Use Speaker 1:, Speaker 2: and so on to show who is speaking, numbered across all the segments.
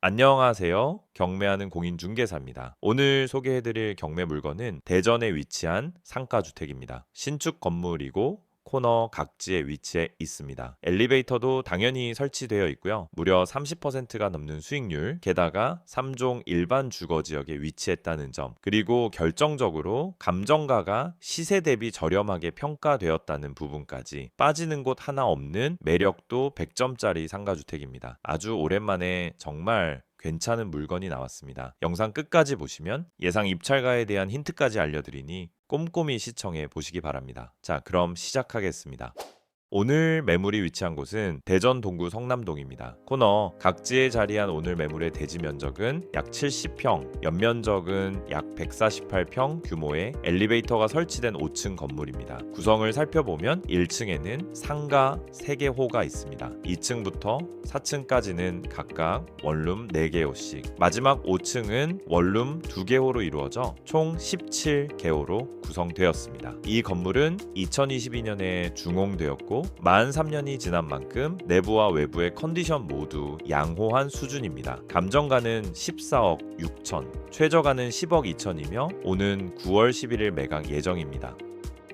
Speaker 1: 안녕하세요. 경매하는 공인중개사입니다. 오늘 소개해드릴 경매 물건은 대전에 위치한 상가주택입니다. 신축 건물이고 코너 각지에 위치해 있습니다. 엘리베이터도 당연히 설치되어 있고요. 무려 30%가 넘는 수익률, 게다가 3종 일반 주거 지역에 위치했다는 점, 그리고 결정적으로 감정가가 시세 대비 저렴하게 평가되었다는 부분까지 빠지는 곳 하나 없는 매력도 100점짜리 상가주택입니다. 아주 오랜만에 정말 괜찮은 물건이 나왔습니다. 영상 끝까지 보시면 예상 입찰가에 대한 힌트까지 알려드리니 꼼꼼히 시청해 보시기 바랍니다. 자, 그럼 시작하겠습니다. 오늘 매물이 위치한 곳은 대전 동구 성남동입니다. 코너 각지에 자리한 오늘 매물의 대지 면적은 약 70평, 연면적은 약 148평 규모의 엘리베이터가 설치된 5층 건물입니다. 구성을 살펴보면 1층에는 상가 3개 호가 있습니다. 2층부터 4층까지는 각각 원룸 4개 호씩, 마지막 5층은 원룸 2개 호로 이루어져 총 17개 호로 구성되었습니다. 이 건물은 2022년에 중공되었고 만 3년이 지난 만큼 내부와 외부의 컨디션 모두 양호한 수준입니다. 감정가는 14억 6천, 최저가는 10억 2천이며 오는 9월 11일 매각 예정입니다.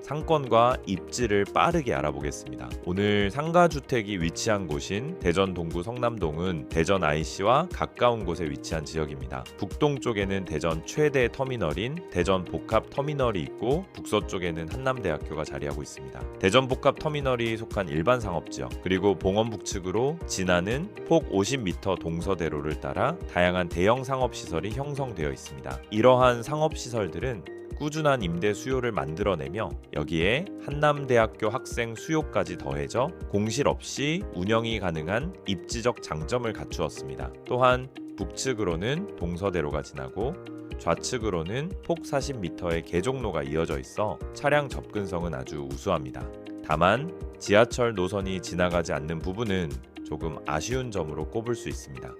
Speaker 1: 상권과 입지를 빠르게 알아보겠습니다. 오늘 상가주택이 위치한 곳인 대전 동구 성남동은 대전 IC와 가까운 곳에 위치한 지역입니다. 북동쪽에는 대전 최대 터미널인 대전 복합 터미널이 있고 북서쪽에는 한남대학교가 자리하고 있습니다. 대전 복합 터미널이 속한 일반 상업지역 그리고 봉원 북측으로 지나는 폭 50m 동서대로를 따라 다양한 대형 상업시설이 형성되어 있습니다. 이러한 상업시설들은 꾸준한 임대 수요를 만들어내며 여기에 한남대학교 학생 수요까지 더해져 공실 없이 운영이 가능한 입지적 장점을 갖추었습니다. 또한 북측으로는 동서대로가 지나고 좌측으로는 폭 40m의 개종로가 이어져 있어 차량 접근성은 아주 우수합니다. 다만 지하철 노선이 지나가지 않는 부분은 조금 아쉬운 점으로 꼽을 수 있습니다.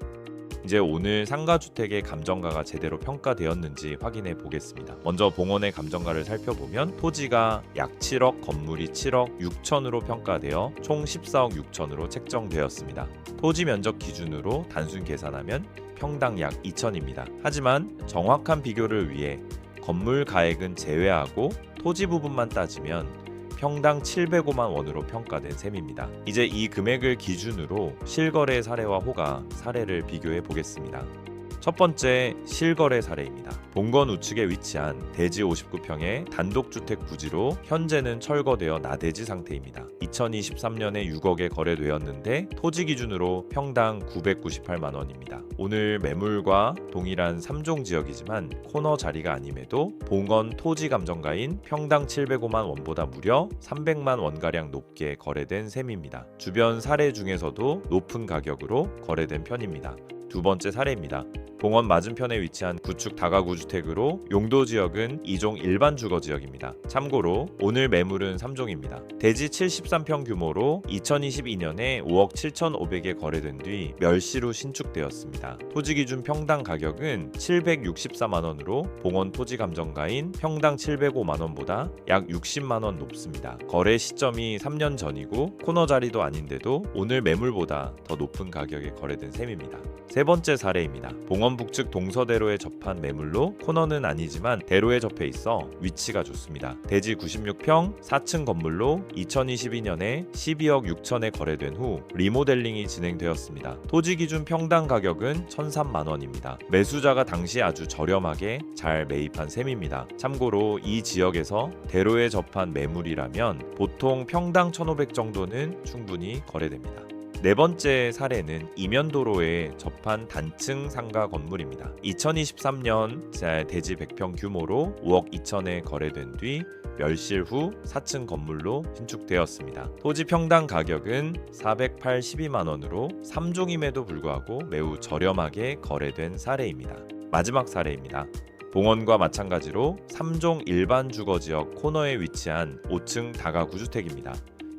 Speaker 1: 이제 오늘 상가주택의 감정가가 제대로 평가되었는지 확인해 보겠습니다. 먼저 봉원의 감정가를 살펴보면 토지가 약 7억, 건물이 7억 6천으로 평가되어 총 14억 6천으로 책정되었습니다. 토지 면적 기준으로 단순 계산하면 평당 약 2천입니다. 하지만 정확한 비교를 위해 건물 가액은 제외하고 토지 부분만 따지면 평당 705만 원으로 평가된 셈입니다. 이제 이 금액을 기준으로 실거래 사례와 호가 사례를 비교해 보겠습니다. 첫 번째 실거래 사례입니다. 본건 우측에 위치한 대지 59평의 단독주택 부지로 현재는 철거되어 나대지 상태입니다. 2023년에 6억에 거래되었는데 토지 기준으로 평당 998만 원입니다. 오늘 매물과 동일한 3종 지역이지만 코너 자리가 아님에도 본건 토지 감정가인 평당 705만 원보다 무려 300만 원가량 높게 거래된 셈입니다. 주변 사례 중에서도 높은 가격으로 거래된 편입니다. 두 번째 사례입니다. 봉원 맞은편에 위치한 구축 다가구 주택으로 용도 지역은 2종 일반 주거 지역입니다. 참고로 오늘 매물은 3종입니다. 대지 73평 규모로 2022년에 5억 7,500에 거래된 뒤 멸시로 신축되었습니다. 토지 기준 평당 가격은 764만 원으로 봉원 토지 감정가인 평당 705만 원보다 약 60만 원 높습니다. 거래 시점이 3년 전이고 코너 자리도 아닌데도 오늘 매물보다 더 높은 가격에 거래된 셈입니다. 세 번째 사례입니다. 봉원 북측 동서대로에 접한 매물로 코너는 아니지만 대로에 접해 있어 위치가 좋습니다. 대지 96평 4층 건물로 2022년에 12억 6천에 거래된 후 리모델링이 진행되었습니다. 토지 기준 평당 가격은 1,003만 원입니다. 매수자가 당시 아주 저렴하게 잘 매입한 셈입니다. 참고로 이 지역에서 대로에 접한 매물이라면 보통 평당 1,500 정도는 충분히 거래됩니다. 네 번째 사례는 이면도로에 접한 단층 상가 건물입니다. 2023년 대지 100평 규모로 5억 2천에 거래된 뒤 멸실 후 4층 건물로 신축되었습니다. 토지 평당 가격은 482만 원으로 3종임에도 불구하고 매우 저렴하게 거래된 사례입니다. 마지막 사례입니다. 봉원과 마찬가지로 3종 일반 주거 지역 코너에 위치한 5층 다가구 주택입니다.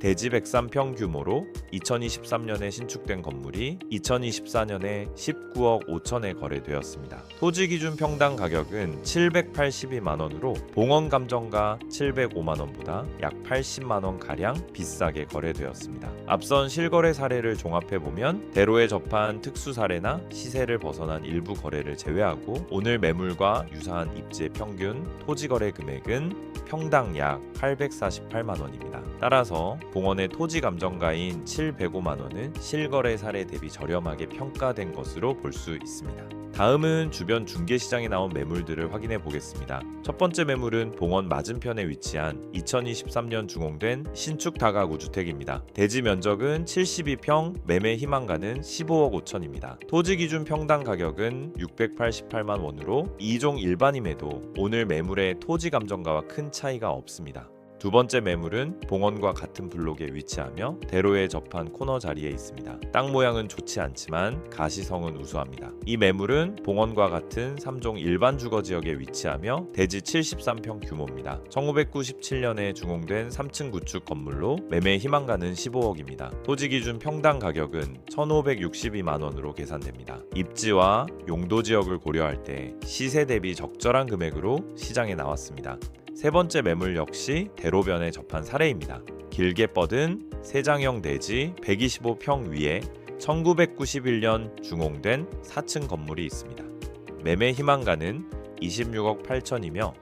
Speaker 1: 대지 103평 규모로 2023년에 신축된 건물이 2024년에 19억 5천에 거래되었습니다. 토지 기준 평당 가격은 782만 원으로 봉원 감정가 705만 원보다 약 80만 원 가량 비싸게 거래되었습니다. 앞선 실거래 사례를 종합해 보면 대로에 접한 특수 사례나 시세를 벗어난 일부 거래를 제외하고 오늘 매물과 유사한 입지의 평균 토지 거래 금액은 평당 약 848만 원입니다. 따라서 봉원의 토지 감정가인 705만 원은 실거래 사례 대비 저렴하게 평가된 것으로 볼 수 있습니다. 다음은 주변 중개 시장에 나온 매물들을 확인해 보겠습니다. 첫 번째 매물은 봉원 맞은편에 위치한 2023년 준공된 신축 다가구 주택입니다. 대지 면적은 72평, 매매 희망가는 15억 5천입니다. 토지 기준 평당 가격은 688만 원으로 2종 일반임에도 오늘 매물의 토지 감정가와 큰 차이가 없습니다. 두 번째 매물은 봉원과 같은 블록에 위치하며 대로에 접한 코너 자리에 있습니다. 땅 모양은 좋지 않지만 가시성은 우수합니다. 이 매물은 봉원과 같은 3종 일반 주거 지역에 위치하며 대지 73평 규모입니다. 1997년에 준공된 3층 구축 건물로 매매 희망가는 15억입니다. 토지 기준 평당 가격은 1,562만 원으로 계산됩니다. 입지와 용도 지역을 고려할 때 시세 대비 적절한 금액으로 시장에 나왔습니다. 세 번째 매물 역시 대로변에 접한 사례입니다. 길게 뻗은 세장형 대지 125평 위에 1991년 준공된 4층 건물이 있습니다. 매매 희망가는 26억 8천이며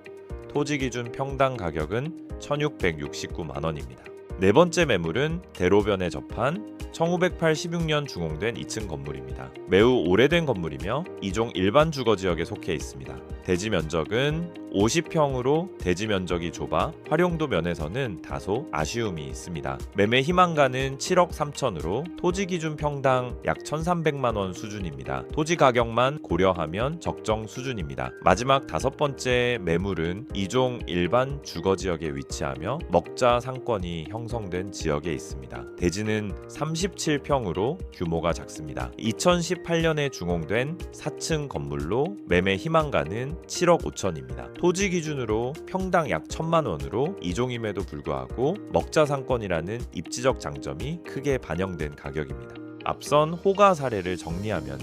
Speaker 1: 토지 기준 평당 가격은 1,669만 원입니다. 네 번째 매물은 대로변에 접한 1986년 준공된 2층 건물입니다. 매우 오래된 건물이며 이종 일반 주거 지역에 속해 있습니다. 대지 면적은 50평으로 대지 면적이 좁아 활용도 면에서는 다소 아쉬움이 있습니다. 매매 희망가는 7억 3천으로 토지 기준 평당 약 1,300만 원 수준입니다. 토지 가격만 고려하면 적정 수준입니다. 마지막 다섯 번째 매물은 이종 일반 주거 지역에 위치하며 먹자 상권이 형성된 지역에 있습니다. 대지는 37평으로 규모가 작습니다. 2018년에 준공된 4층 건물로 매매 희망가는 7억 5천입니다. 토지 기준으로 평당 약 천만 원으로 이종임에도 불구하고 먹자 상권이라는 입지적 장점이 크게 반영된 가격입니다. 앞선 호가 사례를 정리하면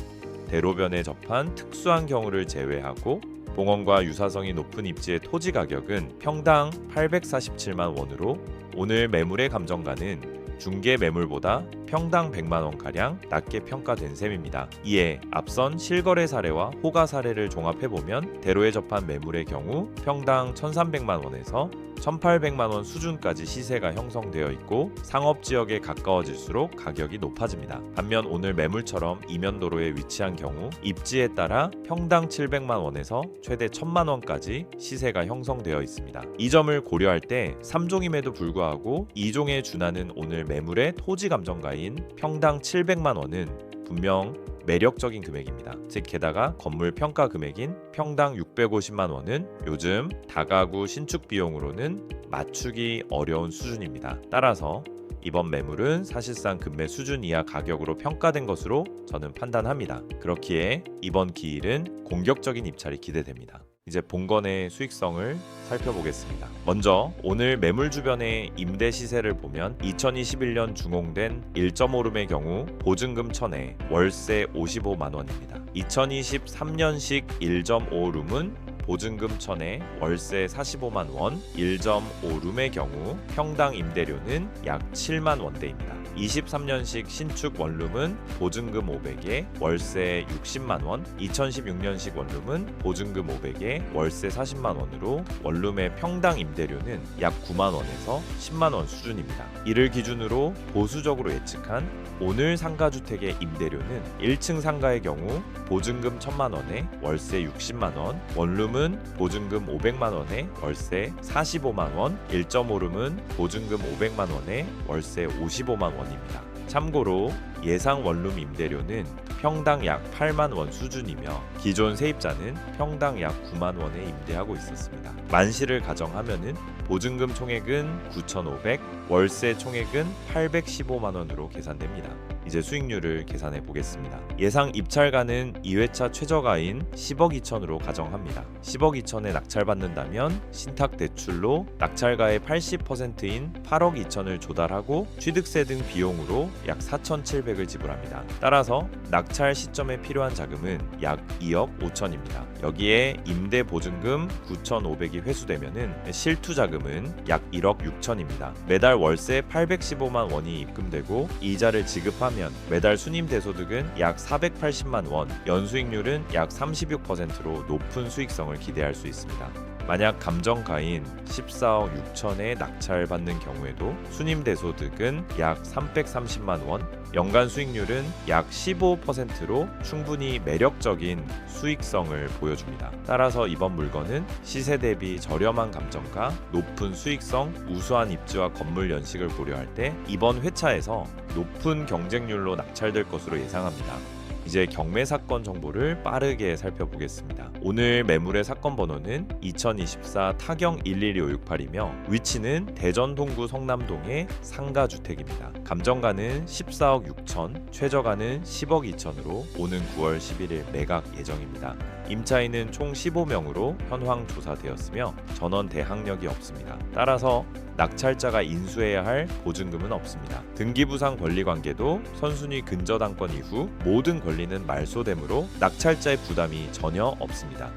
Speaker 1: 대로변에 접한 특수한 경우를 제외하고 봉원과 유사성이 높은 입지의 토지 가격은 평당 847만 원으로 오늘 매물의 감정가는 중개 매물보다 평당 100만 원 가량 낮게 평가된 셈입니다. 이에 앞선 실거래 사례와 호가 사례를 종합해 보면 대로에 접한 매물의 경우 평당 1,300만 원에서 1,800만 원 수준까지 시세가 형성되어 있고 상업 지역에 가까워질수록 가격이 높아집니다. 반면 오늘 매물처럼 이면도로에 위치한 경우 입지에 따라 평당 700만 원에서 최대 1,000만 원까지 시세가 형성되어 있습니다. 이 점을 고려할 때 3종임에도 불구하고 2종에 준하는 오늘 매물의 토지 감정가인 평당 700만 원은 분명 매력적인 금액입니다. 즉 게다가 건물 평가 금액인 평당 650만 원은 요즘 다가구 신축 비용으로는 맞추기 어려운 수준입니다. 따라서 이번 매물은 사실상 금매 수준 이하 가격으로 평가된 것으로 저는 판단합니다. 그렇기에 이번 기일은 공격적인 입찰이 기대됩니다. 이제 본건의 수익성을 살펴보겠습니다. 먼저 오늘 매물 주변의 임대 시세를 보면 2021년 준공된 1.5룸의 경우 보증금 1000에 월세 55만 원입니다. 2023년식 1.5룸은 보증금 1000에 월세 45만 원, 1.5룸의 경우 평당 임대료는 약 7만 원대입니다. 23년식 신축 원룸은 보증금 500에 월세 60만 원, 2016년식 원룸은 보증금 500에 월세 40만 원으로 원룸의 평당 임대료는 약 9만 원에서 10만 원 수준입니다. 이를 기준으로 보수적으로 예측한 오늘 상가 주택의 임대료는 1층 상가의 경우 보증금 1천만 원에 월세 60만 원, 원룸은 보증금 500만 원에 월세 45만 원, 1.5룸은 보증금 500만 원에 월세 55만 원입니다. 참고로 예상 원룸 임대료는 평당 약 8만 원 수준이며 기존 세입자는 평당 약 9만 원에 임대하고 있었습니다. 만시를 가정하면은 보증금 총액은 9,500, 월세 총액은 815만 원으로 계산됩니다. 이제 수익률을 계산해 보겠습니다. 예상 입찰가는 2회차 최저가인 10억 2천으로 가정합니다. 10억 2천에 낙찰받는다면 신탁 대출로 낙찰가의 80%인 8억 2천을 조달하고 취득세 등 비용으로 약 4,700을 지불합니다. 따라서 낙찰 시점에 필요한 자금은 약 2억 5천입니다. 여기에 임대 보증금 9,500이 회수되면은 실투 자금은 약 1억 6천입니다. 매달 월세 815만 원이 입금되고 이자를 지급하면 매달 순임 대소득은 약 480만 원, 연수익률은 약 36%로 높은 수익성을 기대할 수 있습니다. 만약 감정가인 14억 6천에 낙찰받는 경우에도 순임 대소득은 약 330만 원, 연간 수익률은 약 15%로 충분히 매력적인 수익성을 보여줍니다. 따라서 이번 물건은 시세 대비 저렴한 감정가, 높은 수익성, 우수한 입지와 건물 연식을 고려할 때 이번 회차에서 높은 경쟁률로 낙찰될 것으로 예상합니다. 이제 경매 사건 정보를 빠르게 살펴보겠습니다. 오늘 매물의 사건 번호는 2024 타경 112568이며 위치는 대전 동구 성남동의 상가 주택입니다. 감정가는 14억 6천, 최저가는 10억 2천으로 오는 9월 11일 매각 예정입니다. 임차인은 총 15명으로 현황 조사되었으며 전원 대항력이 없습니다. 따라서 낙찰자가 인수해야 할 보증금은 없습니다. 등기부상 권리관계도 선순위 근저당권 이후 모든 권리는 말소되므로 낙찰자의 부담이 전혀 없습니다.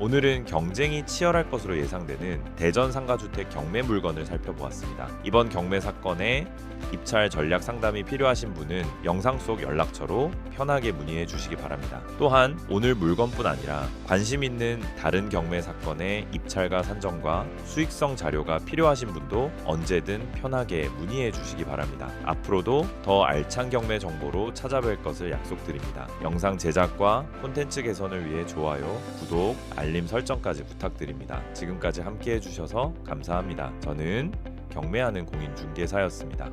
Speaker 1: 오늘은 경쟁이 치열할 것으로 예상되는 대전 상가주택 경매 물건을 살펴보았습니다. 이번 경매 사건에 입찰 전략 상담이 필요하신 분은 영상 속 연락처로 편하게 문의해 주시기 바랍니다. 또한 오늘 물건뿐 아니라 관심 있는 다른 경매 사건의 입찰가 산정과 수익성 자료가 필요하신 분도 언제든 편하게 문의해 주시기 바랍니다. 앞으로도 더 알찬 경매 정보로 찾아뵐 것을 약속드립니다. 영상 제작과 콘텐츠 개선을 위해 좋아요, 구독, 알림 설정까지 부탁드립니다. 지금까지 함께 해주셔서 감사합니다. 저는 경매하는 공인중개사였습니다.